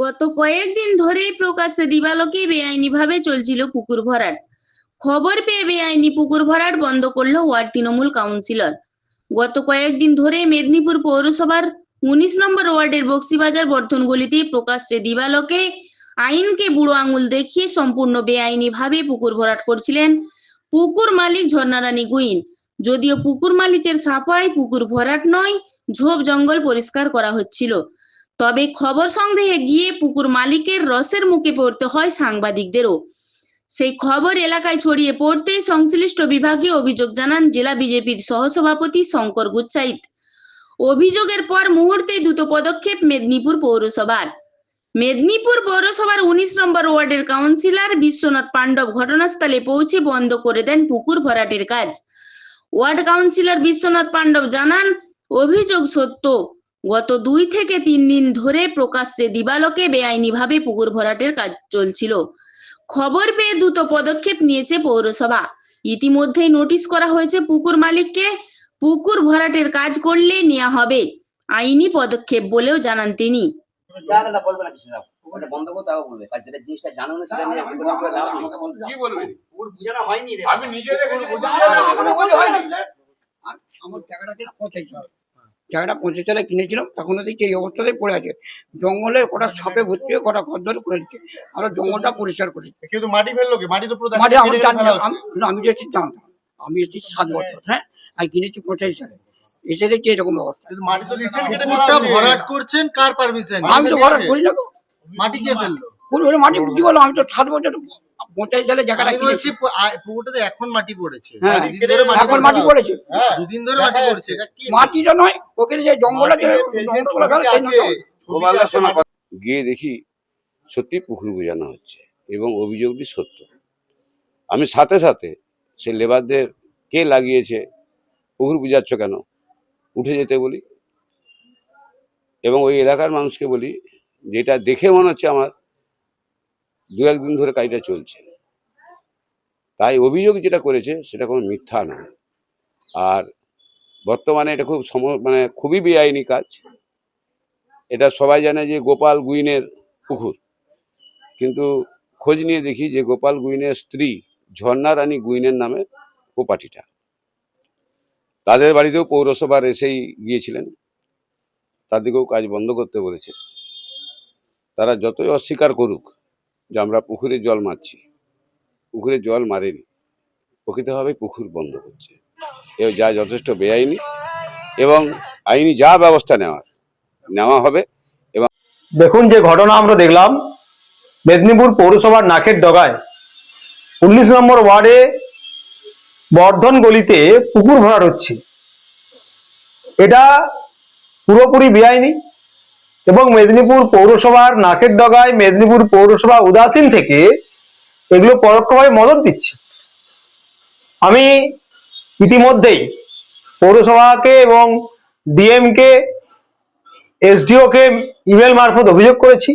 গত কয়েকদিন ধরেই প্রকাশ্যে দিবালোকে বেআইনিভাবে চলছিল পুকুর ভরাট। খবর পেয়ে বেআইনি পুকুর ভরাট বন্ধ করল ওয়ার্ড তৃণমূল কাউন্সিলর। গত কয়েকদিন ধরে মেদিনীপুর পৌরসভার উনিশ নম্বর ওয়ার্ডের বক্সিবাজার বর্ধনগলিতে প্রকাশ্যে দিবালোকে আইনকে বুড়ো আঙুল দেখিয়ে সম্পূর্ণ বেআইনি বেআইনিভাবে পুকুর ভরাট করছিলেন পুকুর মালিক ঝর্ণারানী গুইন। যদিও পুকুর মালিকের সাফাই পুকুর ভরাট নয়, ঝোপ জঙ্গল পরিষ্কার করা হচ্ছিল। তবে খবর সংগ্রহে গিয়ে পুকুর মালিকের রসের মুখে পড়তে হয় সাংবাদিকদেরও। সেই খবর এলাকায় ছড়িয়ে পড়তেই সংশ্লিষ্ট বিভাগে অভিযোগ জানান জেলা বিজেপির সহসভাপতি শঙ্কর গুচ্ছাইত। অভিযোগের পর মুহূর্তে দ্রুত পদক্ষেপ মেদিনীপুর পৌরসভার। মেদিনীপুর পৌরসভার উনিশ নম্বর ওয়ার্ডের কাউন্সিলর বিশ্বনাথ পাণ্ডব ঘটনাস্থলে পৌঁছে বন্ধ করে দেন পুকুর ভরাটের কাজ। ওয়ার্ড কাউন্সিলর বিশ্বনাথ পাণ্ডব জানান, অভিযোগ সত্য। গত দুই থেকে তিন দিন ধরে প্রকাশ্যে দিবালোকে বেআইনিভাবে পুকুর ভরাটের কাজ চলছিল। খবর পেয়ে দ্রুত পদক্ষেপ নিয়েছে পৌরসভা। ইতিমধ্যেই নোটিশ করা হয়েছে পুকুর মালিককে পুকুর ভরাটের কাজ করলে নেওয়া হবে আইনি পদক্ষেপ বলেও জানান তিনি। আমি নিজে আমার জায়গাটা পৌঁছে চলে কিনেছিলাম তখন দেখছি এই অবস্থাতেই পড়ে আছে। জঙ্গলে কটা সাপে ভর্তি হয়ে কটা খদ্দর করেছে আমরা জঙ্গলটা পরিষ্কার করেছি। কিন্তু মাটি ফেলল কি? মাটি তো দেখা মাঝে আমি জানি না, আমি যেছি জানতাম আমি এসেছি সাত বছর হ্যাঁ? আমি কিনেছি পঁচাশি সালে। এসে দেখছি এরকম অবস্থা? মাটি তো। ভরাট করছেন কার পারমিশন আমি তো ভরাট করি না মাটি কে ফেলল? মাটি কি বলো? আমি তো সাত বছর পঁচাশি সালে জায়গাটা আমি বলছি আ- এখন মাটি পড়েছে। হ্যাঁ মাটি এখন মাটি পড়েছে। হ্যাঁ দুদিন ধরে মাটি পড়ছে। এটা কি? মাটিটা নয় ওখানে যে জঙ্গল তো গিয়ে দেখি সত্যি পুকুর বোঝানো হচ্ছে এবং অভিযোগটি সত্য। আমি সাথে সাথে সে লেবারদের কে লাগিয়েছে পুকুর বুঝাচ্ছ কেন? উঠে যেতে বলি এবং ওই এলাকার মানুষকে বলি যেটা দেখে মনে হচ্ছে আমার দু একদিন ধরে কাজটা চলছে। তাই অভিযোগ যেটা করেছে, সেটা কোনো মিথ্যা নয়। আর বর্তমানে এটা খুব সম মানে খুবই বেআইনি কাজ। এটা সবাই জানে যে গোপাল গুইনের পুকুর কিন্তু খোঁজ নিয়ে দেখি যে গোপাল গুইনের স্ত্রী ঝর্ণা রানী গুইনের নামে প্রপার্টিটা তাদের বাড়িতেও পৌরসভার এসেই গিয়েছিলেন। তাদেরকেও কাজ বন্ধ করতে বলেছে। তারা যতই অস্বীকার করুক যে আমরা পুকুরে জল মারছি। পুকুরে জল মারেনি। প্রকৃতভাবে পুকুর বন্ধ করছে। এ যা যথেষ্ট বেআইনি এবং আইনি যা ব্যবস্থা নেওয়ার, নেওয়া হবে এবং দেখুন যে ঘটনা আমরা দেখলাম। মেদিনীপুর পৌরসভার নাকের ডগায় উনিশ নম্বর ওয়ার্ডে বর্ধন গলিতে পুকুর ভরাট হচ্ছে। এটা পুরোপুরি বেআইনি। এবং মেদিনীপুর পৌরসভার নাকের ডগায় মেদিনীপুর পৌরসভা উদাসীন থেকে এগুলো পরোক্ষভাবে মদত দিচ্ছে। আমি ইতিমধ্যেই পৌরসভাকে এবং ডিএমকে এসডিও কে ইমেল মারফত অভিযোগ করেছি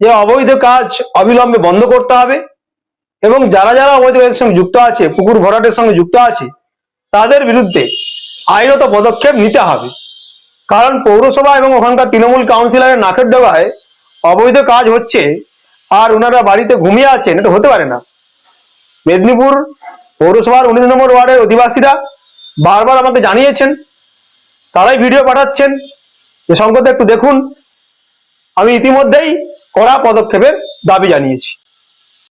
যে অবৈধ কাজ অবিলম্বে বন্ধ করতে হবে এবং যারা যারা অবৈধ কাজের সঙ্গে যুক্ত আছে, পুকুর ভরাটের সঙ্গে যুক্ত আছে, তাদের বিরুদ্ধে আইনত পদক্ষেপ নিতে হবে। কারণ পৌরসভা এবং ওখানকার তৃণমূল কাউন্সিলরের নাকের ডগায় অবৈধ কাজ হচ্ছে আর ওনারা বাড়িতে ঘুমিয়ে আছেন, এটা হতে পারে না। মেদিনীপুর পৌরসভার উনিশ নম্বর ওয়ার্ডের অধিবাসীরা বারবার আমাকে জানিয়েছেন, তারাই ভিডিও পাঠাচ্ছেন যে সংকটে একটু দেখুন। আমি ইতিমধ্যেই কড়া পদক্ষেপের দাবি জানিয়েছি।